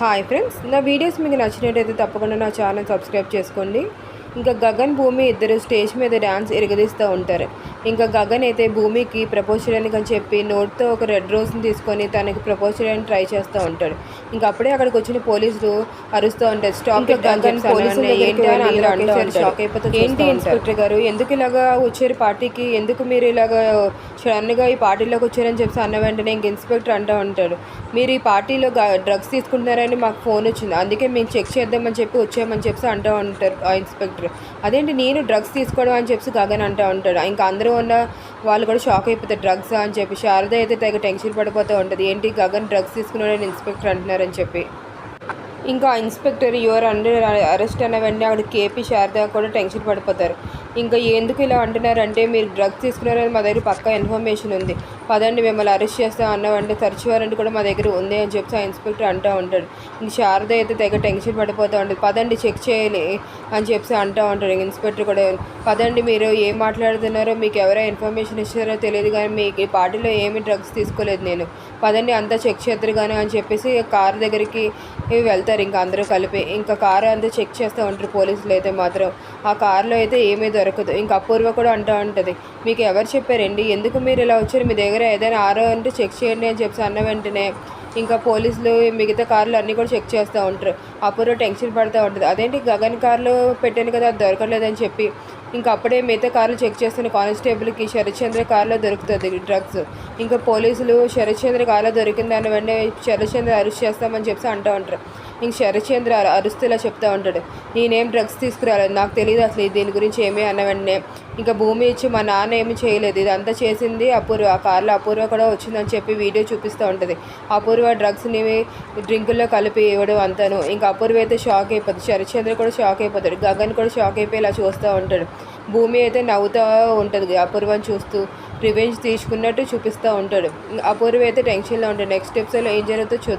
Hi friends నా videos మీకు నచ్చినట్టయితే తప్పకుండా నా ఛానల్ సబ్స్క్రైబ్ చేసుకోండి. ఇంకా గగన్ భూమి ఇద్దరు స్టేజ్ మీద డ్యాన్స్ ఎరగదీస్తూ ఉంటారు. ఇంకా గగన్ అయితే భూమికి ప్రపోజ్ చేయడానికి అని చెప్పి నోట్తో ఒక రెడ్ రోజ్ని తీసుకొని తనకి ప్రపోజ్ చేయడానికి ట్రై చేస్తూ ఉంటాడు. ఇంకా అప్పుడే అక్కడికి వచ్చిన పోలీసులు అరుస్తూ ఉంటారు. స్టాప్ గగన్ షాక్ అయిపోతే ఏంటి ఇన్స్పెక్టర్ గారు? ఎందుకు ఇలాగా వచ్చారు పార్టీకి? ఎందుకు మీరు ఇలాగా సడన్గా ఈ పార్టీలోకి వచ్చారని చెప్పి అన్న వెంటనే ఇంక ఇన్స్పెక్టర్ అంటూ ఉంటాడు. మీరు ఈ పార్టీలో డ్రగ్స్ తీసుకుంటున్నారని మాకు ఫోన్ వచ్చింది. అందుకే మేము చెక్ చేద్దామని చెప్పి వచ్చామని చెప్పి అంటూ ఉంటారు ఆ ఇన్స్పెక్టర్. అదేంటి నేను డ్రగ్స్ తీసుకోవడం అని చెప్పి గగన్ అంటూ ఉంటాడు. ఇంకా అందరూ ఉన్న వాళ్ళు కూడా షాక్ అయిపోతారు డ్రగ్స్ అని చెప్పి శారద అయితే తెగ టెన్షన్ పడిపోతూ ఉంటుంది. ఏంటి గగన్ డ్రగ్స్ తీసుకున్నాడని ఇన్స్పెక్టర్ అంటున్నారని చెప్పి. ఇంకా ఇన్స్పెక్టర్ యువర్ అండర్ అరెస్ట్ అన్న వెంటనే అక్కడ కేపీ శారద కూడా టెన్షన్ పడిపోతారు. ఇంకా ఎందుకు ఇలా అంటున్నారంటే మీరు డ్రగ్స్ తీసుకున్నారని మా దగ్గర పక్కా ఇన్ఫర్మేషన్ ఉంది. పదండి మిమ్మల్ని అరెస్ట్ చేస్తాం అన్న వెంటనే సెర్చ్ వారెంట్ కూడా మా దగ్గర ఉంది అని చెప్పి ఆ ఇన్స్పెక్టర్ అంటూ ఉంటాడు. ఇంక శారద అయితే తెగ టెన్షన్ పడిపోతూ ఉంటుంది పదండి చెక్ చేయాలి అని చెప్పి అంటూ ఉంటాడు. ఇన్స్పెక్టర్ కూడా పదండి మీరు ఏం మాట్లాడుతున్నారో మీకు ఎవరో ఇన్ఫర్మేషన్ ఇచ్చారో తెలియదు కానీ మీకు ఈ పార్టీలో ఏమి డ్రగ్స్ తీసుకోలేదు నేను. పదండి అంతా చెక్ చేద్దరు కానీ అని చెప్పేసి కార్ దగ్గరికి వెళ్తారు ఇంకా అందరూ కలిపి. ఇంకా కారు అంతా చెక్ చేస్తూ ఉంటారు పోలీసులు అయితే మాత్రం. ఆ కార్లో అయితే ఏమీ దొరకదు. ఇంకా అపూర్వ కూడా అంటూ ఉంటుంది. మీకు ఎవరు చెప్పారండి ఎందుకు మీరు ఇలా వచ్చారు? మీ దగ్గర ఏదైనా ఆరో అంటే చెక్ చేయండి అని చెప్పి అన్న వెంటనే ఇంకా పోలీసులు మిగతా కార్లు అన్నీ కూడా చెక్ చేస్తూ ఉంటారు. అపూర్వ టెన్షన్ పడుతూ ఉంటుంది. అదేంటి? గగన్ కార్లు పెట్టాను కదా అది దొరకలేదని చెప్పి ఇంకా అప్పుడే మిగతా కార్లు చెక్ చేస్తున్న కానిస్టేబుల్కి శరత్చంద్ర కార్లో దొరుకుతుంది డ్రగ్స్. ఇంకా పోలీసులు శరత్చంద్ర కార్లో దొరికిందని వెంటనే శరత్చంద్ర అరెస్ట్ చేస్తామని చెప్పి అంటూ ఉంటారు. ఇంక శరచంద్ర అరుస్తూ ఇలా చెప్తూ ఉంటాడు నేనేం డ్రగ్స్ తీసుకురాలేదు నాకు తెలియదు అసలు దీని గురించి ఏమీ అన్న వెంటనే ఇంకా భూమి ఇచ్చి మా నాన్న ఏమి చేయలేదు ఇదంతా చేసింది అపూర్వ ఆ కార్లో అపూర్వ కూడా వచ్చిందని చెప్పి వీడియో చూపిస్తూ ఉంటుంది. అపూర్వ డ్రగ్స్ని డ్రింకుల్లో కలిపి ఇవ్వడం అంతాను. ఇంకా అపూర్వ అయితే షాక్ అయిపోతుంది శరచంద్ర కూడా షాక్ అయిపోతాడు గగన్ కూడా షాక్ అయిపోయి ఇలా చూస్తూ ఉంటాడు. భూమి అయితే నవ్వుతూ ఉంటుంది అపూర్వం చూస్తూ రివెంజ్ తీసుకున్నట్టు చూపిస్తూ ఉంటాడు. అపూర్వ అయితే టెన్షన్లో ఉంటాడు నెక్స్ట్ స్టెప్స్లో ఏం జరుగుతుందో